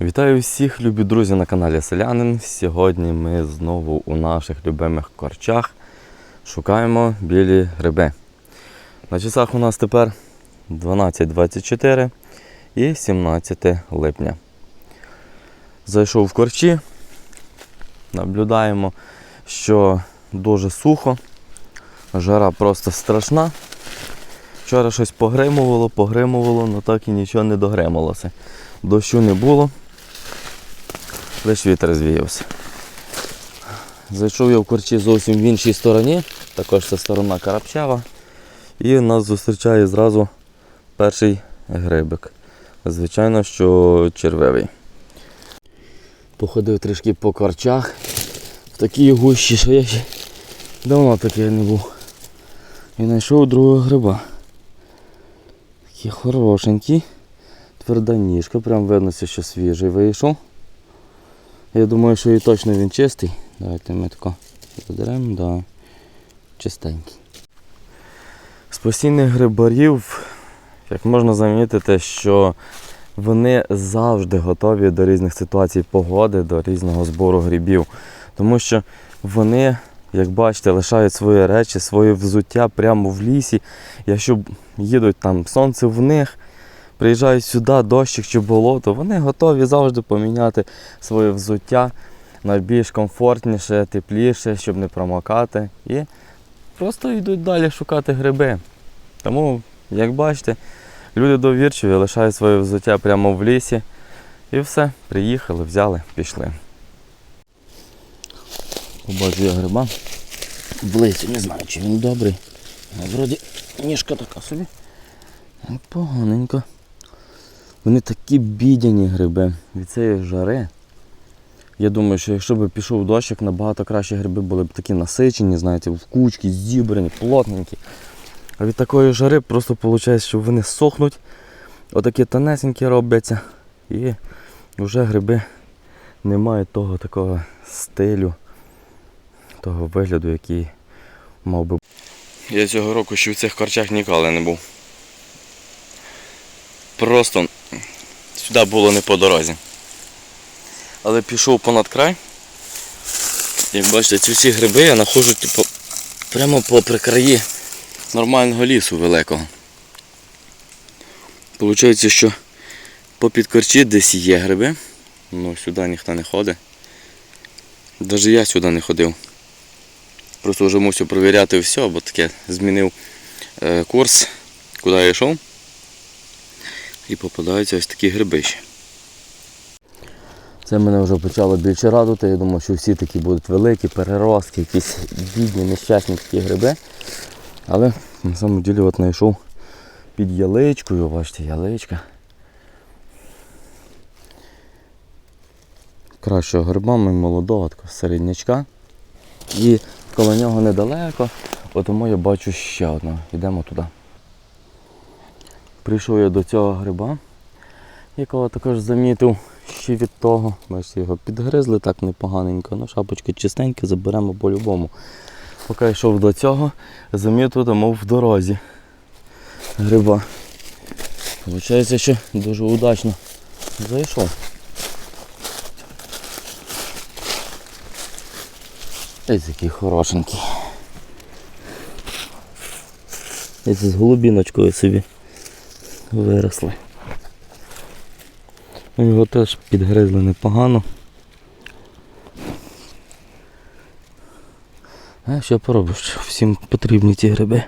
Вітаю всіх, любі друзі на каналі Селянин. Сьогодні ми знову у наших любимих корчах шукаємо білі гриби. На часах у нас тепер 12.24 і 17 липня. Зайшов в корчі, наблюдаємо, що дуже сухо, жара просто страшна. Вчора щось погримувало, погримувало, але так і нічого не догрималося. Дощу не було, лише вітер звіявся. Зайшов я в корчі зовсім в іншій стороні, також це сторона Карапчева. І нас зустрічає зразу перший грибик. Звичайно, що червивий. Походив трішки по корчах. В такій гущі, що я ще давно таке не був. І знайшов другого гриба. Такий хорошенький. Тверда ніжка, прям видно, що свіжий вийшов. Я думаю, що і точно він чистий. Давайте ми тако заберемо, да. чистенький. З постійних грибарів, як можна замітити, що вони завжди готові до різних ситуацій погоди, до різного збору грибів. Тому що вони, як бачите, лишають свої речі, своє взуття прямо в лісі. Якщо їдуть там сонце в них, приїжджають сюди, дощик чи болото, вони готові завжди поміняти своє взуття на більш комфортніше, тепліше, щоб не промокати. І просто йдуть далі шукати гриби. Тому, як бачите, люди довірчиві, лишають своє взуття прямо в лісі. І все, приїхали, взяли, пішли. Побачу я гриба. Близько, не знаю, чи він добрий. Вроді ніжка така собі. Поганенько. Вони такі бідяні гриби від цієї жари. Я думаю, що якщо б пішов дощик, набагато краще гриби були б такі насичені, знаєте, в кучки, зібрані, плотненькі. А від такої жари просто виходить, що вони сохнуть, отакі тонесенькі робляться. І вже гриби не мають того такого стилю, того вигляду, який мав би. Я цього року ще в цих корчах ніколи не був. Просто сюди було не по дорозі. Але пішов понад край. Як бачите, ці всі гриби я знаходжу типу, прямо попри краї нормального лісу великого. Получається, що попід корчі десь є гриби, але сюди ніхто не ходить. Навіть я сюди не ходив. Просто вже мусив перевіряти все, бо таке змінив е, курс, куди я йшов. І попадаються ось такі грибищі. Це мене вже почало більше радувати. Я думав, що всі такі будуть великі, переростки, якісь бідні, нещасні такі гриби. Але на самом ділі от знайшов під яличкою, бачите, яличка. Кращого гриба, ми молодого, такого середнячка. І коло нього недалеко, тому я бачу ще одного. Йдемо туди. Прийшов я до цього гриба, якого також замітив ще від того. Бачите, його підгризли так непоганенько. Ну, шапочки чистенькі, заберемо по-любому. Поки йшов до цього, замітив тому в дорозі гриба. Виходить, що дуже удачно зайшов. Ось який хорошенький. Ось з голубіночкою собі виросли. Ну, Його теж підгризли непогано. А що поробиш? Всім потрібні ці гриби.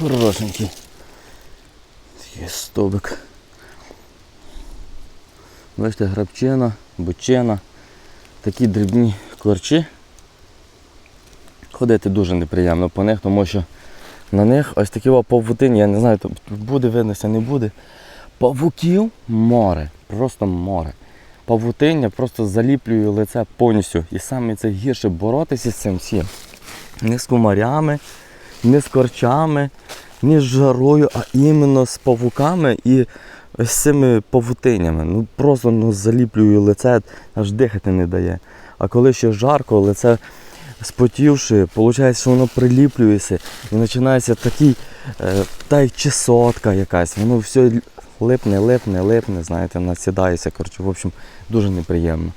Хорошенький. Є стовбик. Бачите, грабчина, бучина, такі дрібні корчі. Ходити дуже неприємно по них, тому що на них ось такі павутині, я не знаю, тут буде виднося, не буде. Павуків море, просто море. Павутиння просто заліплює лице повністю. І саме це гірше боротися з цим всім. Не з комарями, не з корчами, не з жарою, а іменно з павуками і з цими павутинями. Ну просто ну, заліплює лице, аж дихати не дає. А коли ще жарко, лице спотівши, виходить, що воно приліплюється і починається такий, е, та як чесотка якась, воно все липне, липне, липне, знаєте, насідається. Коротше, в общем, дуже неприємно.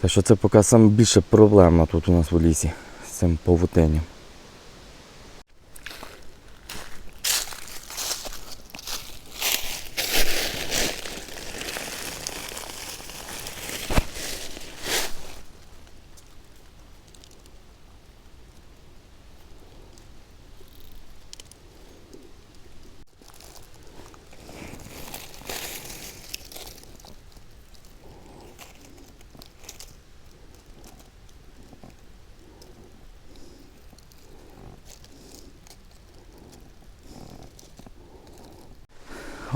Так що це поки саме більша проблема тут у нас в лісі з цим павутинням.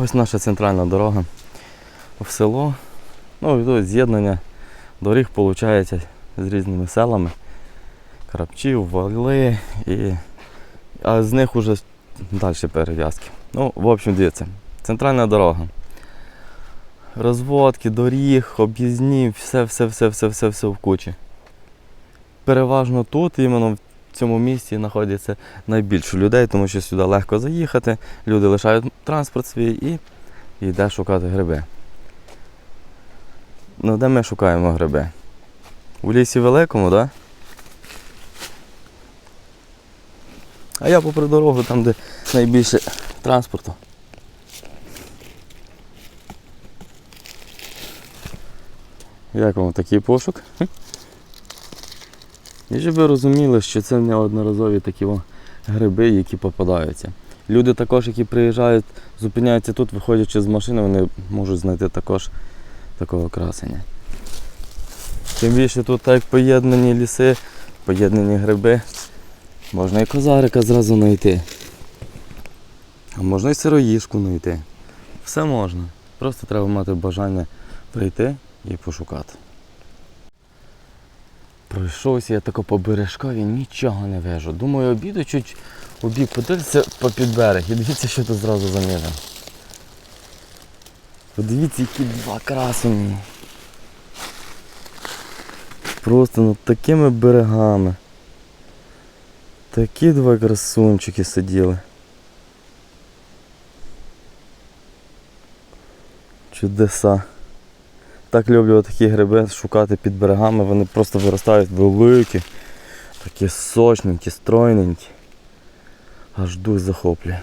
Ось наша центральна дорога в село. Ну і тут з'єднання доріг виходить з різними селами. Крапчів, вали і. А з них вже далі перев'язки. Ну, в общем, дивіться, центральна дорога. Розводки, доріг, об'їзні, все, все, все, все, все, все в кучі. Переважно тут, іменно в цьому місці, знаходиться найбільше людей, тому що сюди легко заїхати, люди лишають транспорт свій і йде шукати гриби. Ну, де ми шукаємо гриби? У лісі великому, так? Да? А я попри дорогу, там, де найбільше транспорту. Як вам такий пошук? І щоб ви розуміли, що це неодноразові такі о гриби, які попадаються. Люди також, які приїжджають, зупиняються тут, виходячи з машини, вони можуть знайти також такого красення. Тим більше тут так поєднані ліси, поєднані гриби, можна і козарика зразу знайти. А можна і сироїшку знайти. Все можна. Просто треба мати бажання прийти і пошукати. Пройшовся я тако по бережкові, нічого не вижу. Думаю, обіду чуть у бік подивитися по під берег і дивіться, що тут зразу заміряно. Подивіться, які два красені. Просто над такими берегами. Такі два красунчики сиділи. Чудеса. Так люблю такі гриби шукати під берегами, вони просто виростають великі, такі сочненькі, стройненькі. Аж дух захоплює.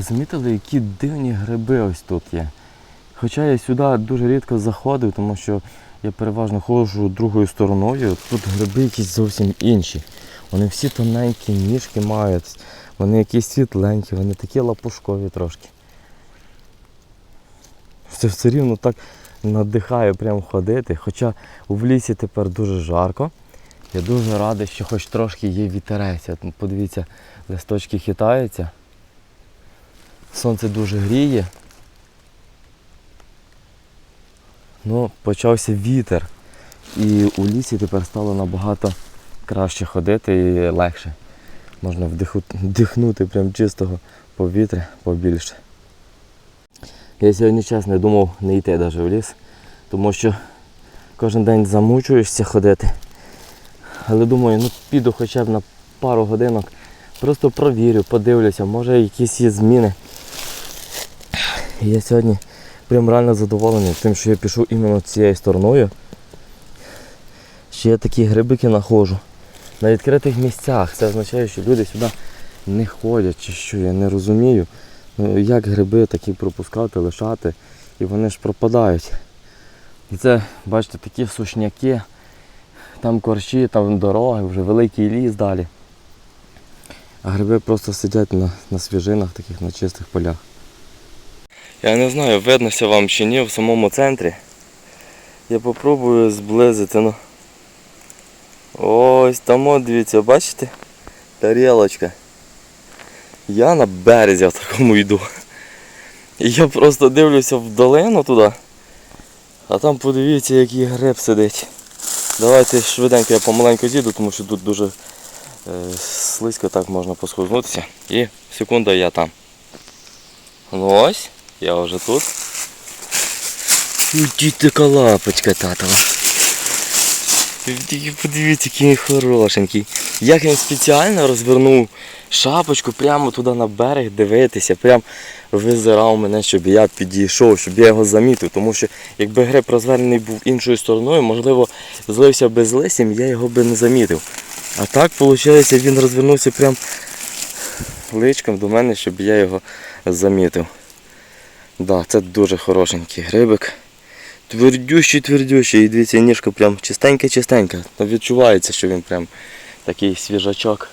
Ви замітили, які дивні гриби ось тут є. Хоча я сюди дуже рідко заходив, тому що я переважно ходжу другою стороною. Тут гриби якісь зовсім інші. Вони всі тоненькі, ніжки мають, вони якісь світленькі, вони такі лапушкові трошки. Це все рівно так надихає прямо ходити. Хоча в лісі тепер дуже жарко. Я дуже радий, що хоч трошки є вітерець. Подивіться, листочки хитаються. Сонце дуже гріє. Ну, почався вітер. І у лісі тепер стало набагато краще ходити і легше. Можна вдихнути прям чистого повітря побільше. Я сьогодні чесно думав не йти навіть в ліс, тому що кожен день замучуєшся ходити. Але думаю, ну піду хоча б на пару годинок Просто провірю, подивлюся, може якісь є зміни. І я сьогодні прям реально задоволений тим, що я пішов іменно цією стороною. Ще я такі грибики знаходжу. На відкритих місцях. Це означає, що люди сюди не ходять чи що, я не розумію. Ну, як гриби такі пропускати, лишати, і вони ж пропадають. І це, бачите, такі сушняки, там корчі, там дороги, вже великий ліс далі. А гриби просто сидять на, на свіжинах, таких на чистих полях. Я не знаю, виднося вам чи ні в самому центрі. Я попробую зблизити, ну. Ось там от дивіться, бачите? Тарілочка. Я на березі в такому йду. Я просто дивлюся в долину туди. А там подивіться, який гриб сидить. Давайте швиденько я помаленьку зійду, тому що тут дуже е, слизько так можна посхознутися. І секунда я там. Ну ось, я вже тут. Така лапочка татова. Подивіться, який він хорошенький. Як він спеціально розвернув шапочку прямо туди на берег дивитися, прям визирав мене, щоб я підійшов, щоб я його замітив. Тому що якби гриб розвернений був іншою стороною, можливо, злився би з лисім, я його би не замітив. А так, виходить, він розвернувся прям личком до мене, щоб я його замітив. Да, це дуже хорошенький грибик. Твердющий, твердющий. І дивіться, ніжка прям чистенька-чистенька. Там відчувається, що він прям такий свіжачок.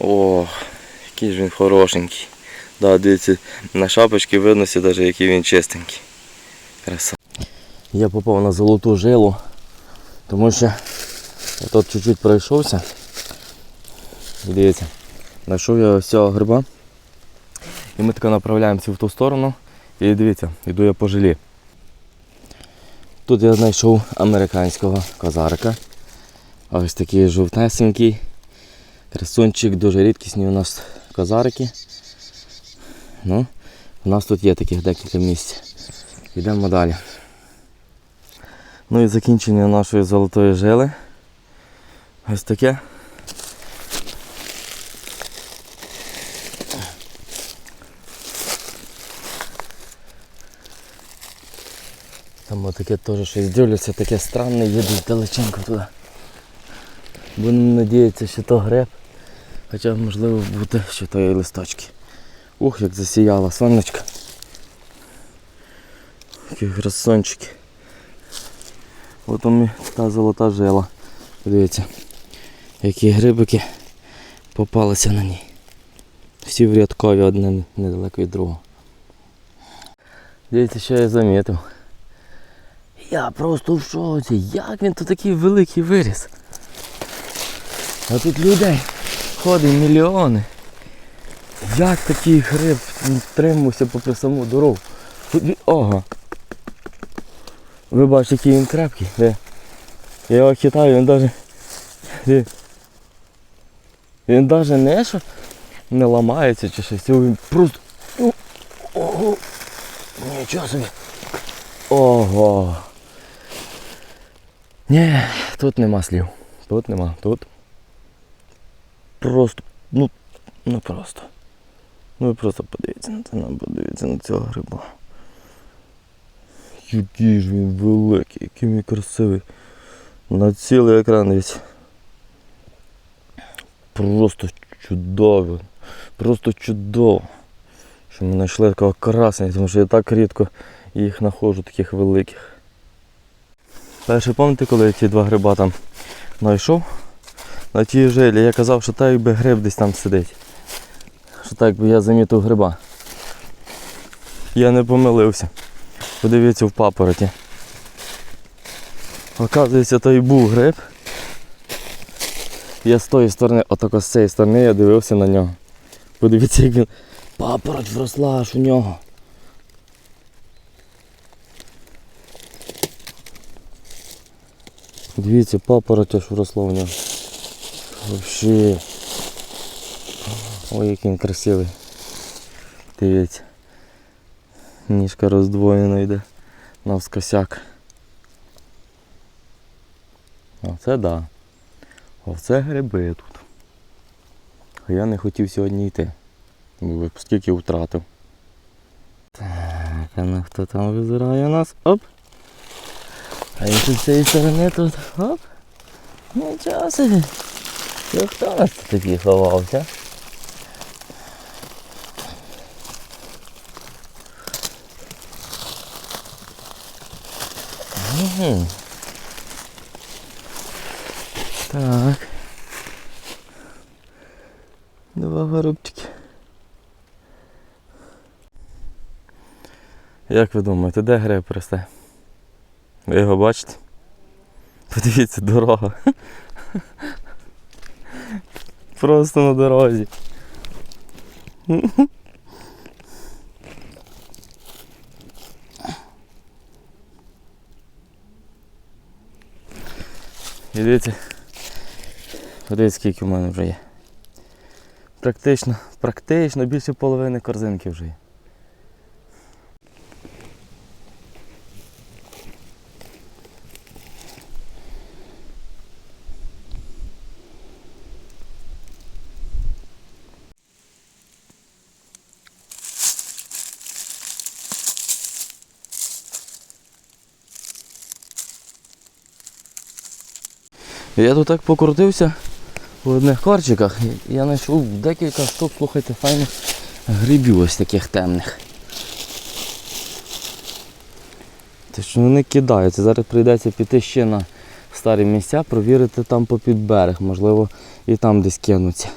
О, який ж він хорошенький. Да, дивіться, на шапочці виднося навіть який він чистенький. Краса. Я попав на золоту жилу, тому що я тут чуть-чуть пройшовся. Дивіться, знайшов я ось цього гриба. І ми тако направляємося в ту сторону. І дивіться, йду я по жилі. Тут я знайшов американського козарика. Ось такий жовтесенький. Красунчик, дуже рідкісні у нас козарики. Ну, у нас тут є таких декілька місць. Йдемо далі. Ну і закінчення нашої золотої жили. Ось таке. Там отаке теж щось дивлюся, таке странне, їду далеченько туди. Будемо надіятися, що то греб. Хоча можливо бути, що то є листочки. Ух, як засіяло сонечко. Такі красончики. От і та золота жила. Подивіться, які грибики попалися на ній. Всі в рядкові одне недалеко від другого. Дивіться, що я замітив. Я просто в шоці. Як він тут такий великий виріс? А тут людей ходить мільйони. Як такий гриб тримався попри саму дорогу? Ого. Ви бачите, який він крепкий. Де? Я його хитаю, він навіть... Він навіть не що не ламається чи щось. Він просто. Ого. Нічого собі. Ого. Ні, тут нема слів. Тут нема. Тут просто, ну, ну просто. Ну ви просто подивіться на це, ну, подивіться на цього гриба. Який ж він великий, який він красивий. На цілий екран дивіться. Просто чудово. Просто чудово. Що ми знайшли такого красення, тому що я так рідко їх знаходжу, таких великих. Перше пам'ятаєте, коли я ті два гриба там знайшов на тій жилі, я казав, що так якби гриб десь там сидить. Що так би я замітив гриба. Я не помилився. Подивіться в папороті. Оказується, то і був гриб. Я з тої сторони, отако з цієї сторони я дивився на нього. Подивіться, як він. Папороть вросла аж у нього. Дивіться, папороть аж вросло в нього. Вообще. Ой, який він красивий. Дивіться. Ніжка роздвоєна йде навскосяк. Оце да. Оце гриби тут. А я не хотів сьогодні йти. Бо скільки втратив. Так, а ну хто там визирає нас? Оп! А якщо з цієї сторони тут оп! Нічого собі! Ну хто у нас такий ховався? Угу. Так. Два горобчики. Як ви думаєте, де гриб росте? Ви його бачите? Подивіться, дорога. Просто на дорозі. І дивіться, подивіться, скільки в мене вже є. Практично, практично більше половини корзинки вже є. Я тут так покрутився у одних корчиках. Я знайшов декілька штук, слухайте, файних грибів ось таких темних. Те, що вони кидаються. Зараз прийдеться піти ще на старі місця, провірити там попід берег, можливо, і там десь кинуться.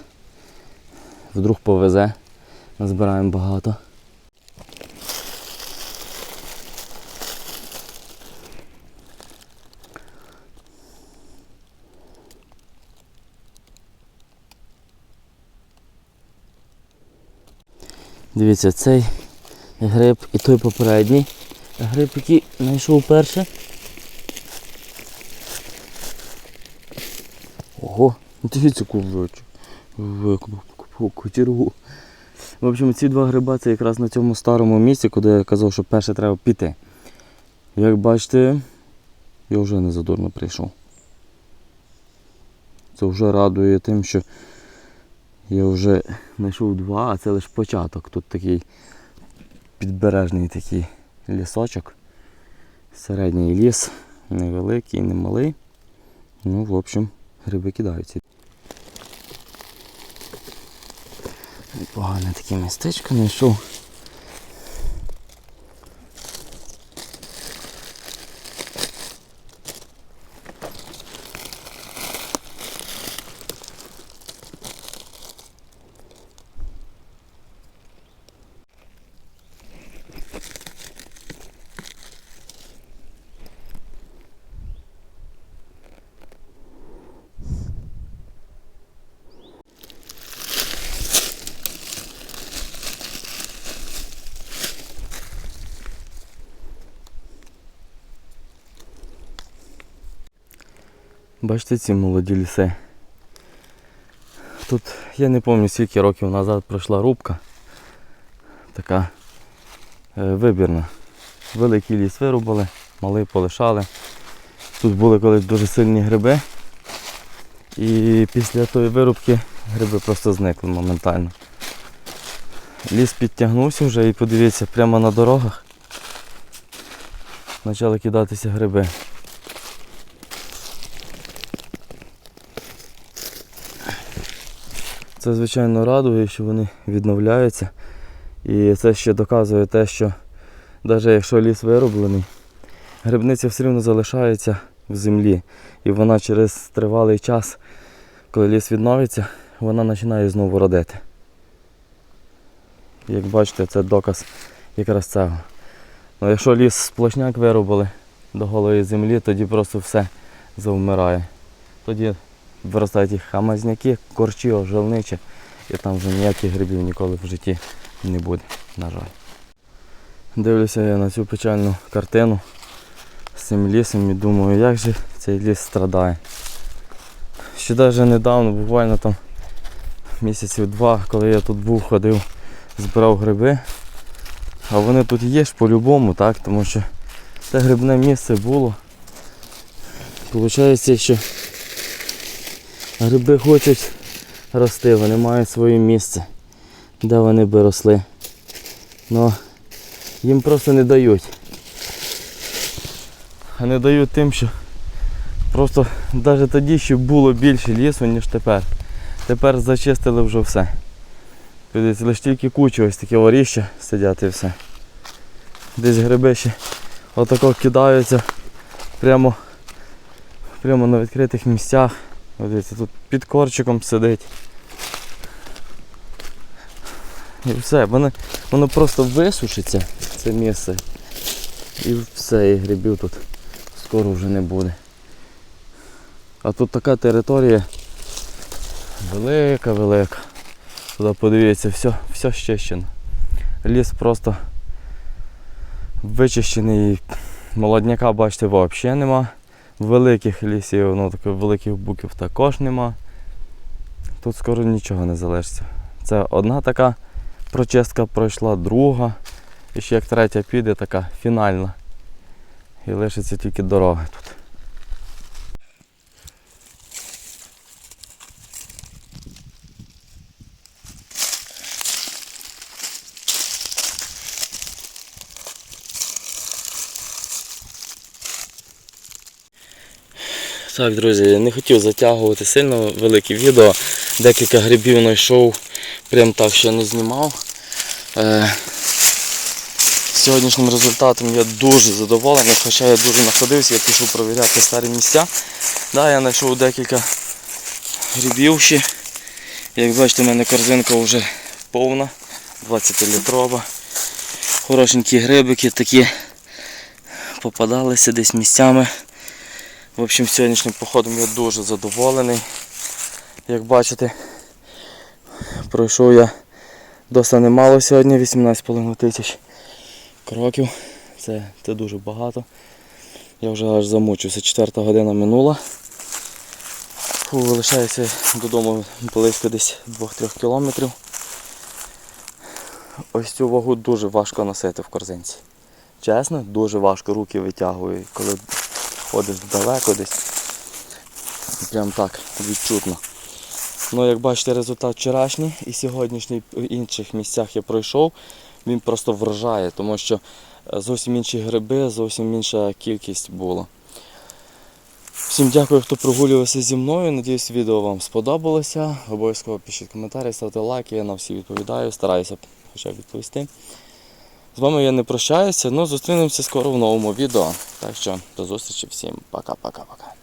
Вдруг повезе, назбираємо багато. Дивіться, цей гриб і той попередній. Гриб, який знайшов перше. Ого, дивіться кулачок. Виклуп кочергу. В общем, ці два гриба це якраз на цьому старому місці, куди я казав, що перше треба піти. Як бачите, я вже не задурно прийшов. Це вже радує тим, що я вже знайшов два, а це лише початок. Тут такий підбережний такий лісочок. Середній ліс, невеликий, не малий. Ну, в общем, гриби кидаються. Погане таке містечко знайшов. Бачите ці молоді ліси. Тут я не пам'ятаю скільки років назад пройшла рубка. Така е, вибірна. Великий ліс вирубали, малий полишали. Тут були колись дуже сильні гриби. І після тої вирубки гриби просто зникли моментально. Ліс підтягнувся вже і подивіться, прямо на дорогах почали кидатися гриби. Це звичайно радує, що вони відновляються. І це ще доказує те, що навіть якщо ліс вироблений, грибниця все одно залишається в землі. І вона через тривалий час, коли ліс відновиться, вона починає знову родити. Як бачите, це доказ якраз цього. Ну, якщо ліс сплошняк виробили до голої землі, тоді просто все завмирає. Тоді виростають їх хамазняки, корчі, ожелничі, і там вже ніяких грибів ніколи в житті не буде, на жаль. Дивлюся я на цю печальну картину з цим лісом і думаю, як же цей ліс страдає. Ще навіть недавно, буквально там місяців два, коли я тут був, ходив, збирав гриби. А вони тут є ж по-любому, так? Тому що це грибне місце було. Получається, що гриби хочуть рости, вони мають своє місце, де вони би росли. Но їм просто не дають. Не дають тим, що просто навіть тоді ще було більше лісу, ніж тепер. Тепер зачистили вже все. Подивіться, лише тільки куча ось такі оріща сидять і все. Десь гриби ще отако кидаються прямо, прямо на відкритих місцях. Дивіться, тут під корчиком сидить. І все, воно, воно просто висушиться, це місце. І все, і грибів тут скоро вже не буде. А тут така територія велика-велика. Туди подивіться, все, все щищено. Ліс просто вичищений. Молодняка, бачите, взагалі нема. Великих лісів, ну таких великих буків також нема. Тут скоро нічого не залишиться. Це одна така прочистка пройшла, друга. І ще як третя піде, така фінальна. І лишиться тільки дорога тут. Так, друзі, не хотів затягувати сильно велике відео. Декілька грибів знайшов, прям так ще не знімав. Е, сьогоднішнім результатом я дуже задоволений, хоча я дуже находився, я пішов провіряти старі місця. Да, я знайшов декілька грибів ще. Як бачите, в мене корзинка вже повна, 20-літрова. Хорошенькі грибики такі попадалися десь місцями. В общем, сьогоднішнім походом я дуже задоволений. Як бачите, пройшов я досить немало сьогодні, 18,5 тисяч кроків. Це, це дуже багато. Я вже аж замучився, четверта година минула. Фу, лишається додому близько десь 2-3 кілометрів. Ось цю вагу дуже важко носити в корзинці. Чесно, дуже важко руки витягую, коли ходиш далеко десь. Прям так відчутно. Ну, як бачите, результат вчорашній і сьогоднішній в інших місцях я пройшов, він просто вражає, тому що е, зовсім інші гриби, зовсім інша кількість була. Всім дякую, хто прогулювався зі мною. Надіюсь, відео вам сподобалося. Обов'язково пишіть коментарі, ставте лайки, я на всі відповідаю, стараюся хоча б відповісти. З вами я не прощаюся, але зустрінемося скоро в новому відео. Так що до зустрічі всім пока-пока-пока.